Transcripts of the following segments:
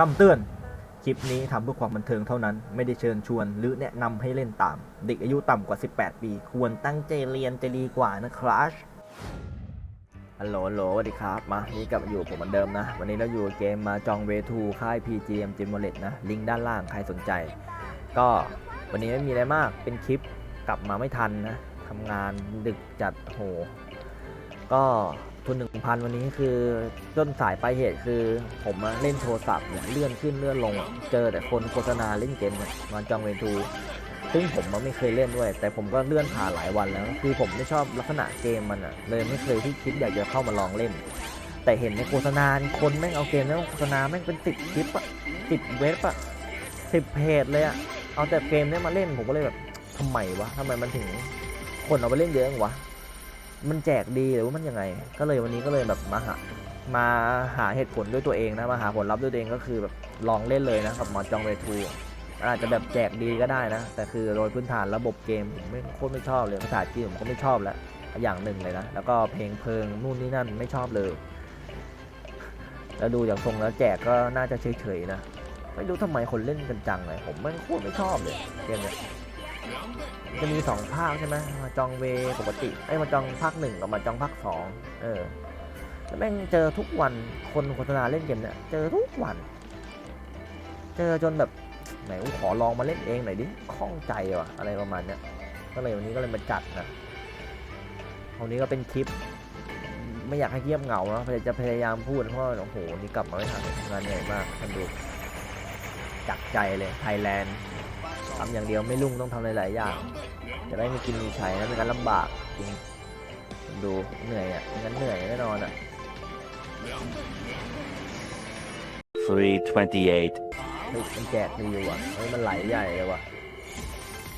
คำเตือน คลิปนี้ทำเพื่อความบันเทิงเท่านั้น ไม่ได้เชิญชวน หรือแนะนำให้เล่นตาม เด็กอายุต่ำกว่า 18 ปี ควรตั้งใจเรียนจะดีกว่านะครับฮัลโหลฮัลโหลสวัสดีครับ มา นี่กลับมาอยู่ผมเหมือนเดิมนะ วันนี้เราอยู่เกมมาจองเวทูค่าย PGM g e m o l e t นะ ลิงก์ด้านล่างใครสนใจ ก็วันนี้ไม่มีอะไรมาก เป็นคลิปกลับมาไม่ทันนะทำงานดึกจัดโห ก็ ทุนหนึ่งพันวันนี้คือต้นสายปลายเหตุคือ ผมเล่นโทรศัพท์เนี่ยเลื่อนขึ้นเลื่อนลง เจอแต่คนโฆษณาเล่นเกมเนี่ยมาจองเวทูซึ่งผมมันไม่เคยเล่นด้วย แต่ผมก็เลื่อนผ่านหลายวันแล้ว คือผมไม่ชอบลักษณะเกมมันอะเลยไม่เคยที่คิดอยากจะเข้ามาลองเล่น แต่เห็นในโฆษณาคนแม่งเอาเกมแล้วโฆษณาแม่งเป็นสิบคลิปอะสิบเว็บอะสิบเพจเลยอะเอาแต่เกมเนี้ยมาเล่นผมก็เลยแบบทำไมวะทำไมมันถึงคนเอาไปเล่นเยอะวะ มันแจกดีหรือว่ามันยังไง ก็เลยวันนี้ก็เลยแบบมาหามาหาเหตุผลด้วยตัวเองนะมาหาผลลัพธ์ด้วยตัวเองก็คือแบบลองเล่นเลยนะกับหมอจองเวทูอาจจะแบบแจกดีก็ได้นะ แต่คือโดยพื้นฐานระบบเกมผมไม่โคตรไม่ชอบเลยภาษาจีนผมก็ไม่ชอบแล้วอย่างหนึ่งเลยนะ แล้วก็เพลงเพลิงนู่นนี่นั่นไม่ชอบเลย แล้วดูจากทรงแล้วแจกก็น่าจะเฉยๆนะ ไม่รู้ทำไมคนเล่นกันจังเลย ผมไม่โคตรไม่ชอบเลยเกมเนี้ย จะมีสองภาคใช่ไหมมาจองเวปกติไอ้มาจองภาคหนึ่งกับมาจองภาคสองเออแล้วแม่งเจอทุกวันคนโฆษณาเล่นเกมเนี่ยเจอทุกวัน เจอจนแบบไหนกูขอลองมาเล่นเองหน่อยดิข้องใจว่ะอะไรประมาณเนี้ยก็เลยวันนี้ก็เลยมาจัดนะวันนี้ก็เป็นคลิป ไม่อยากให้เงียบเหงานะจะพยายามพูดเพราะโอ้โหนี่กลับมาไม่ทันงานเหนื่อยมากท่านดูจักใจเลยไทยแลนด์ ทำอย่างเดียวไม่รุ่งต้องทำหลายๆอย่าง จะได้มีกินมีใช้นะไม่งั้นลำบากจริงดูเหนื่อยอะไม่งั้นเหนื่อยแน่นอนอะ 328. เฮ้ยมันแจกดีอยู่ว่ะเฮ้ยมันไหลใหญ่เลยว่ะ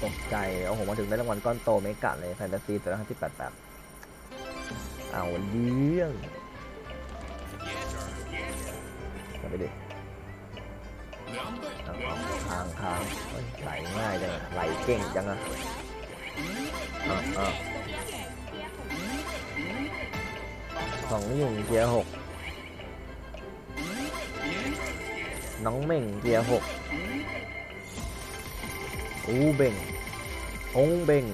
ตกใจโอ้โหมาถึงได้รางวัลก้อนโตเมกะเลยแฟนตาซีตัวละที่แปดแบบเอาเรื่องเอาไปดิ เอาเอาทางทางไหลง่ายจังไหลเก่งจังอะสองหนึ่งเกียร์หกน้องเม่งเกียร์หกอู้เบ่งองเบ่ง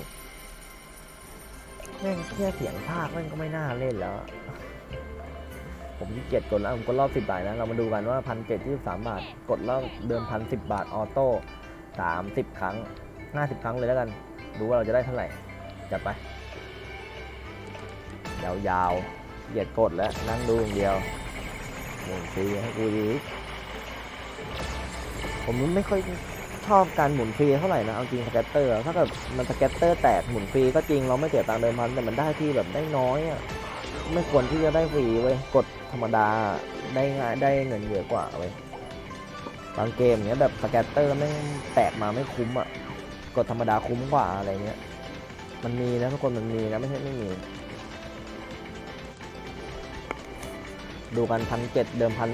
แม่งแค่เสียงภาคแม่งก็ไม่น่าเล่นแล้ว ผมขี้เกียจกดแล้วผมกดรอบสิบาทนะ เรามาดูกันว่าพันเจ็ดที่สามบาท กดรอบเดิมพันสิบบาทออโต้สามสิบครั้งห้าสิบครั้งเลยแล้วกัน ดูว่าเราจะได้เท่าไหร่ จัดไป ยาวๆเกียจกดแล้วนั่งดูอย่างเดียวหมุนฟรีให้กูดี ผมไม่ค่อยชอบการหมุนฟรีเท่าไหร่นะ เอาจริงสแกตเตอร์ ถ้าเกิดมันสแกตเตอร์แตกหมุนฟรีก็จริงเราไม่เสียตังค์เดิมพันแต่มันได้ที่แบบได้น้อยอะ ไม่ควรที่จะได้ฟรีเว้ย กด ธรรมดาได้ง่ายได้เงินเยอะกว่าเว้ยบางเกมเนี้ยแบบสแกตเตอร์แม่งแตกมาไม่คุ้มอะกดธรรมดาคุ้มกว่าอะไรเงี้ย มันมีนะทุกคนมันมีนะไม่ใช่ไม่มี ดูกันพันเจ็ดเดิมพัน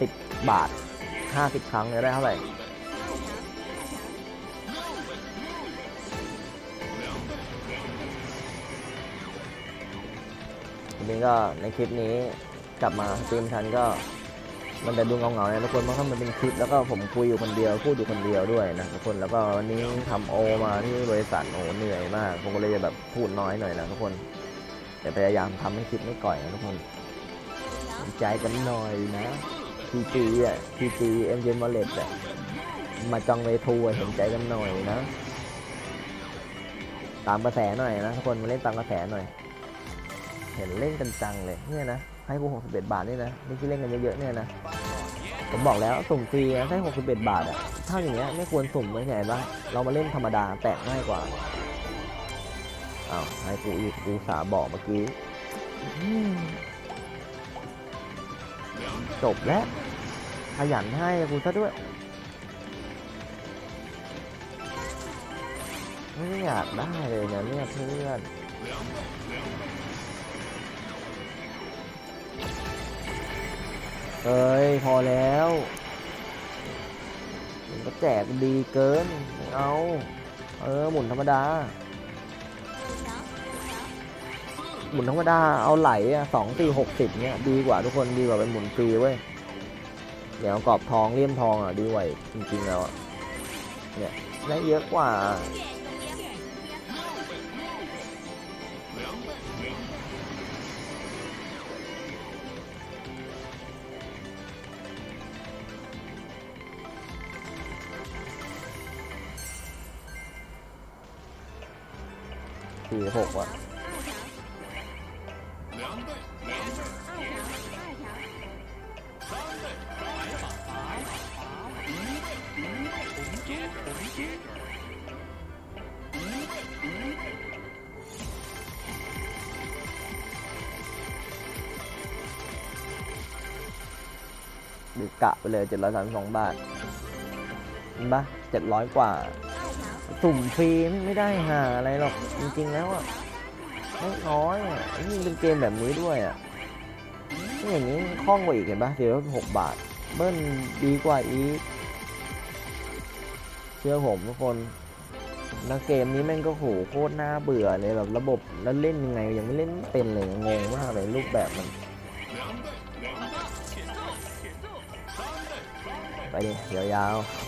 สิบบาทห้าสิบครั้งจะได้เท่าไหร่ทีนี้ก็ในคลิปนี้ กลับมาตีมทันก็ มันจะดูเงาๆนะทุกคนเพราะว่ามันเป็นคลิปแล้วก็ผมคุยอยู่คนเดียวพูดอยู่คนเดียวด้วยนะทุกคนแล้วก็วันนี้ทำโอมาที่บริษัทโอเหนื่อยมากผมก็เลยจะแบบพูดน้อยหน่อยนะทุกคนแต่พยายามทำให้คลิปไม่ก่อยนะทุกคนสนใจกันหน่อยนะทีจีอะทีจีเอ็มเจนวอลเลตอะมาจองเวทูเห็นใจกันหน่อยนะ ตามกระแสหน่อยนะทุกคนมาเล่นตามกระแสหน่อย เห็นเล่นกันจังเลยเนี่ยนะ ให้กู61 บาทนี่นะนี่ที่เล่นกันเยอะๆเนี่ยนะผมบอกแล้วสุ่มฟรีนะให้61 บาทอะถ้าอย่างเงี้ยไม่ควรสุ่มไว้ไงบ้าเรามาเล่นธรรมดาแตกง่ายกว่าอ้าวให้กูอีกกูสาบอกเมื่อกี้จบแล้วขยันให้กูซะด้วยไม่อยากได้เลยนะเนี่ยเพื่อน เอ้ย พอแล้วมันก็แจกดีเกินไม่เอา เออ หมุนธรรมดา หมุนธรรมดา เอาไหลอะสองสี่หกสิบเนี่ย ดีกว่าทุกคนดีกว่าเป็นหมุนฟรีเว้ยเดี๋ยวกรอบทองเลี่ยมทองอะดีกว่าจริงๆแล้วอะเนี่ยได้เยอะกว่า สี่หกว่ะหรือกะไปเลยเจ็ดร้อยสามสิบสองบาทเห็นปะเจ็ดร้อยกว่า สุ่มฟรีไม่ได้หาอะไรหรอกจริง ๆ แล้วอะไม่น้อยอะยิ่งเป็นเกมแบบนี้ด้วยอะนี่อย่างนี้คล่องกว่าอีกเห็นปะเสียหกบาท เบิ้ลดีกว่าอีกเชื่อผมทุกคนนะเกมนี้แม่งก็โหโคตรน่าเบื่อเลยแบบระบบแล้วเล่นยังไงยังไม่เล่นเป็นเลยงงมากเลยรูปแบบมันไปดิยาวๆ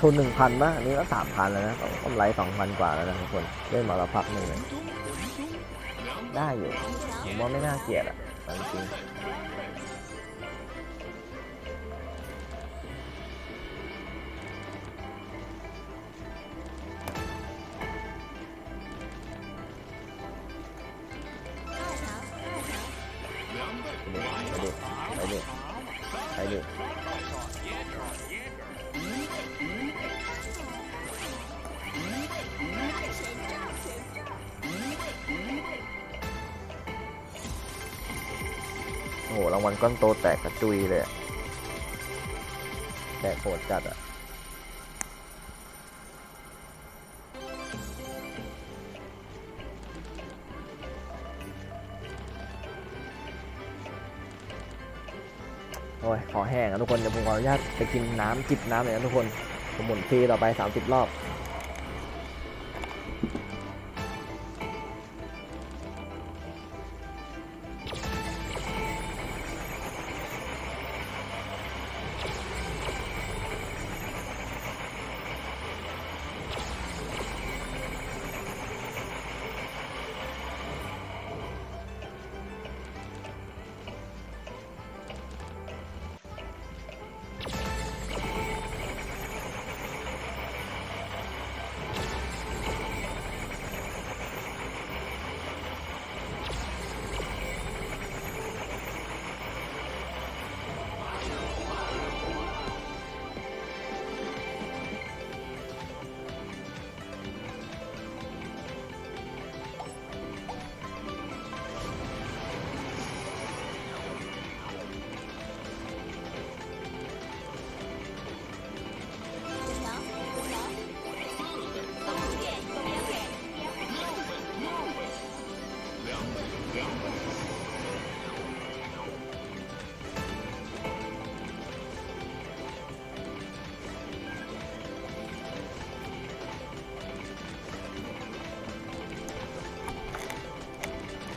ทุนหนึ่งพันป่ะอันนี้ก็สามพันแล้วนะกำไรสองพันกว่าแล้วนะทุกคนเล่นมาแล้วพักหนึ่งเลยได้อยู่ผมว่าไม่น่าเกลียดอะจริง รางวัลก้อนโตแตกกระจุยเลย แตกโหดจัดอะโอ้ย ขอแห้งอะทุกคน เดี๋ยวผมขออนุญาตไปกินน้ำจิบน้ำหน่อยนะทุกคน ผมหมุนฟรีต่อไป 30 รอบ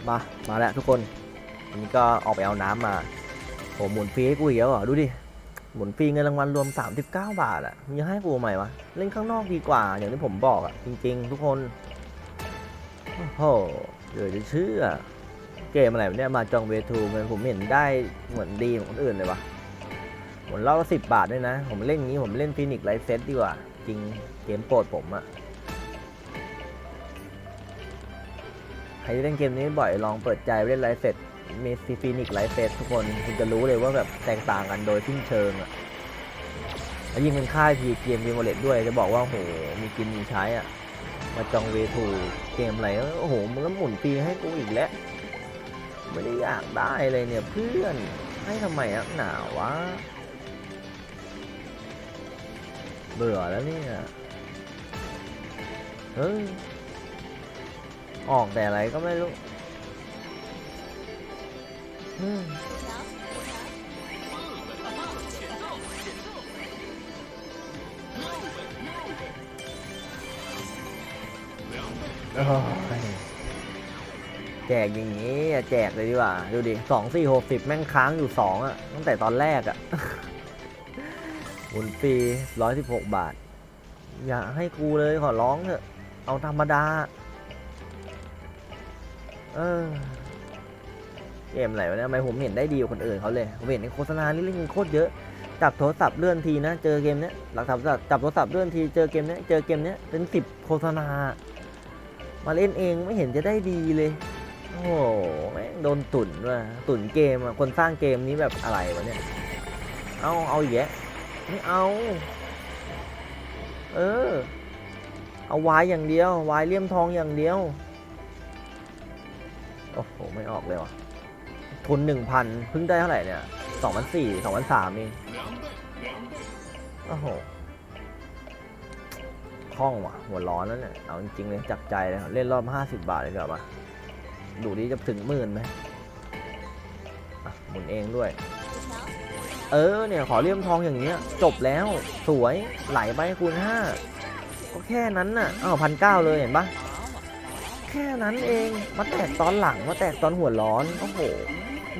มา มาแล้วทุกคนอันนี้ก็ออกไปเอาน้ำมาโหหมุนฟรีให้กูอีกแล้วเหรอดูดิหมุนฟรีเงินรางวัลรวม 39 บาทอะมีให้กูใหม่วะเล่นข้างนอกดีกว่า อย่างที่ผมบอกอะจริง ๆ ทุกคนโอ้โหเดี๋ยวจะเชื่อเกมอะไรเนี่ยมาจองเวทูมันผมเห็นได้เหมือนดีเหมือนคนอื่นเลยวะหมดเล่าสิบบาทด้วยนะ ผมเล่นงี้ผมเล่นฟินิกไลฟ์เซตดีกว่า จริงเกมโปรดผมอะ ครที่เล่นเกมนี้บ่อยลองเปิดใจไปเล่นไลฟ์เซตมีซีฟินิกไลฟ์เซตทุกคนคุณจะรู้เลยว่าแบบแตกต่างกันโดยสิ้นเชิงอะแล้วยิ่งเป็นค่ายพีเกมวีโมเลตด้วยจะบอกว่าโหมีกินมีใช้อะมาจองเวทูเกมอะไรโอ้โหมันก็หมุนฟรีให้กูอีกแล้วไม่ได้อยากได้เลยเนี่ยเพื่อนให้ทำไมอะหนาวะเบื่อแล้วเนี่ยเฮ้ย ออกแต่อะไรก็ไม่รู้โอ้ยแจกอย่างนี้อะแจกเลยดีกว่า ดูดิสองสี่หกสิบแม่งค้างอยู่สองอะตั้งแต่ตอนแรกอะหมุนฟรีร้อยสิบหกบาท อย่าให้กูเลยขอร้องเถอะ เอาธรรมดา เออเกมอะไรวะเนี่ยทำไมผมเห็นได้ดีกว่าคนอื่นเขาเลย ผมเห็นในโฆษณานี่เล่นกันโคตรเยอะ จับโทรศัพท์เลื่อนทีนะ เจอเกมเนี้ย หลักจับจับโทรศัพท์เลื่อนที เจอเกมเนี้ย เจอเกมเนี้ย เป็นสิบโฆษณา มาเล่นเองไม่เห็นจะได้ดีเลย โอ้โหแม่งโดนตุ่นว่ะ ตุ่นเกมอะ คนสร้างเกมนี้แบบอะไรวะเนี่ย เอาเอาแยะไม่เอา เออ เอาวายอย่างเดียว วายเลี่ยมทองอย่างเดียว โอ้โห ไม่ออกเลยว่ะ ทุนหนึ่งพันเพิ่งได้เท่าไหร่เนี่ยสองพันสี่สองพันสามเองโอ้โหคล่องว่ะ หัวร้อนแล้วเนี่ย เอาจริงๆเลยจับใจเลยเล่นรอบห้าสิบบาทเลยดีกว่ามาดูดิจะถึงหมื่นไหมอะหมุนเองด้วย เออเนี่ยขอเลี่ยมทองอย่างเงี้ย จบแล้วสวยไหลไปคูณห้าก็แค่นั้นน่ะอ้าวพันเก้าเลยเห็นปะ ค่นั้นเอง มาแตกตอนหลัง มาแตกตอนหัวร้อน โอ้โห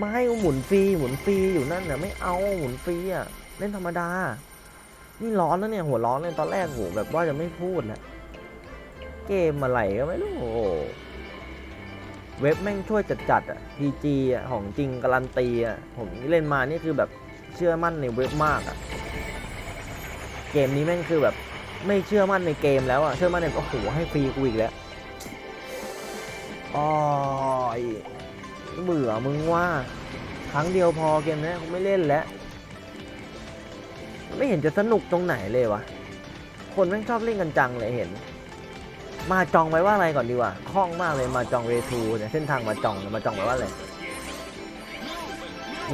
มาให้หมุนฟรี หมุนฟรีอยู่นั่นน่ะไม่เอา หมุนฟรีอะ เล่นธรรมดา นี่ร้อนแล้วเนี่ย หัวร้อนเลยตอนแรกโหแบบว่าจะไม่พูดแล้ว เกมอะไรก็ไม่รู้ เว็บแม่งช่วยจัดๆอะ PG อะ ของจริงการันตีอะ ผมเล่นมานี่คือแบบเชื่อมั่นในเว็บมากอะ เกมนี้แม่งคือแบบไม่เชื่อมั่นในเกมแล้วอะ เชื่อมั่นในโอ้โหให้ฟรีกูอีกแล้ว อ๋อยเบื่อมึงว่า ครั้งเดียวพอเกมนี้กูไม่เล่นแล้ว ไม่เห็นจะสนุกตรงไหนเลยวะ คนแม่งชอบเล่นกันจังเลยเห็น มาจองไว้ว่าอะไรก่อนดีว่าคล่องมากเลยมาจองเวทูเนี่ยเส้นทางมาจองมาจองไว้ว่าอะไร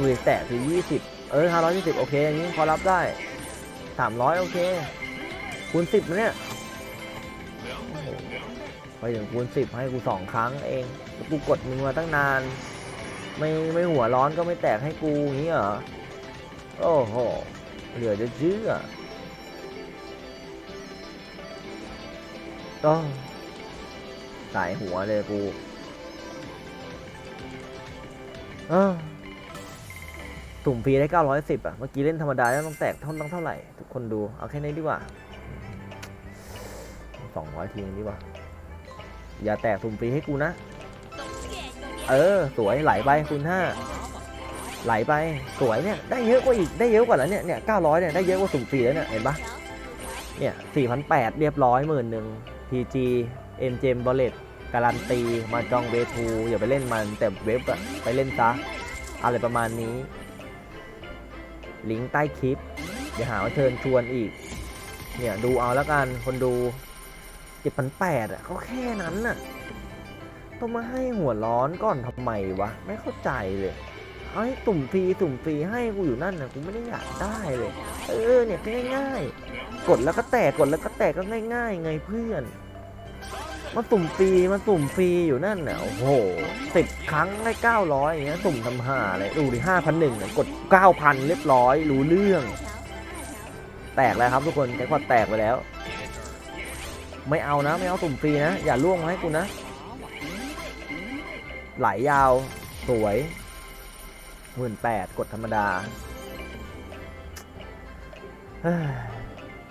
มือแตะคือยี่สิบเออห้าร้อยยี่สิบโอเคอันนี้พอรับได้สามร้อยโอเคคูณสิบเนี่ย ไปถึงคูณสิบให้กูสองครั้งเองกูกดมึงมาตั้งนาน ไม่ไม่หัวร้อนก็ไม่แตกให้กูอย่างนี้เหรอโอ้โหเหลือจะเชื่อก็สายหัวเลยกูเออตุ่มฟรีได้ 910 อะ เมื่อกี้เล่นธรรมดาแล้วต้องแตกท่าต้องเท่าไหร่ ทุกคนดู เอาแค่นี้ดีกว่า 200 ทีนึงดีกว่า อย่าแตกตุ่มฟรีให้กูนะ เออ สวยไหลไปคูณห้าไหลไปสวยเนี่ยได้เยอะกว่าอีกได้เยอะกว่าแล้วเนี่ยเนี่ยเก้าร้อยเนี่ยได้เยอะกว่าสุ่มฟรีแล้วเนี่ยเห็นปะเนี่ยสี่พันแปดเรียบร้อยหมื่นหนึ่ง PG M J M b o l l e t การันตีมาจองเวทูอย่าไปเล่นมันแต่เว็บอะไปเล่นซะอะไรประมาณนี้ ลิงก์ใต้คลิป เดี๋ยวหาว่าเชิญชวนอีก เนี่ยดูเอาแล้วกันคนดูเจ็ดพันแปดอะก็แค่นั้นน่ะ ต้องมาให้หัวร้อนก่อนทำไมวะ ไม่เข้าใจเลยเอาให้ตุ่มฟรีตุ่มฟรีให้กูอยู่นั่นนะกูไม่ได้อยากได้เลย เออเนี่ยง่ายๆ กดแล้วก็แตกกดแล้วก็แตกก็ง่าย ๆ ไงเพื่อนมาตุ่มฟรีมาตุ่มฟรีอยู่นั่นน่ะโอ้โหสิบครั้งได้เก้าร้อยอย่างเงี้ยตุ่มทำห่าเลยดูดิห้าพันหนึ่งกดเก้าพันเรียบร้อยรู้เรื่อง แตกแล้วครับทุกคนแจ็คพอตแตกไปแล้ว ไม่เอานะ ไม่เอาตุ่มฟรีนะ อย่าล่วงมาให้กูนะ ไหลยาว สวยหมื่นแปดกดธรรมดา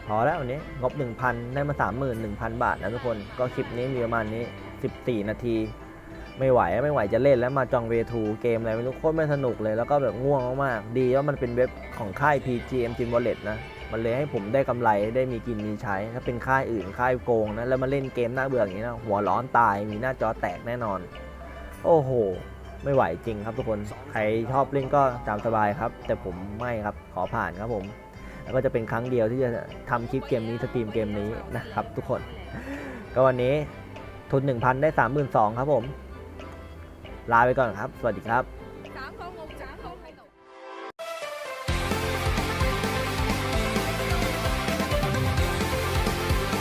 พอแล้ววันนี้ งบ 1,000 ได้มา 31,000 บาทนะทุกคน ก็คลิปนี้มีประมาณนี้ 14 นาที ไม่ไหวไม่ไหวจะเล่นแล้วมาจองเวทูเกมอะไรไม่รู้โคตรไม่สนุกเลย แล้วก็แบบง่วงมากๆ ดีว่ามันเป็นเว็บของค่าย PGM Gym Wallet นะ มันเลยให้ผมได้กำไรได้มีกินมีใช้ ถ้าเป็นค่ายอื่นค่ายโกงนะแล้วมาเล่นเกมหน่าเบื่ออย่างนี้นะหัวร้อนตายมีหน้าจอแตกแน่นอน โอ้โห ไม่ไหวจริงครับทุกคนใครชอบเล่นก็ตามสบายครับ แต่ผมไม่ครับขอผ่านครับผมแล้วก็จะเป็นครั้งเดียวที่จะทำคลิปเกมนี้สตรีมเกมนี้นะครับทุกคน ก็วันนี้ทุน 1,000 ได้ 32,000 ครับผม ลาไปก่อนครับ สวัสดีครับ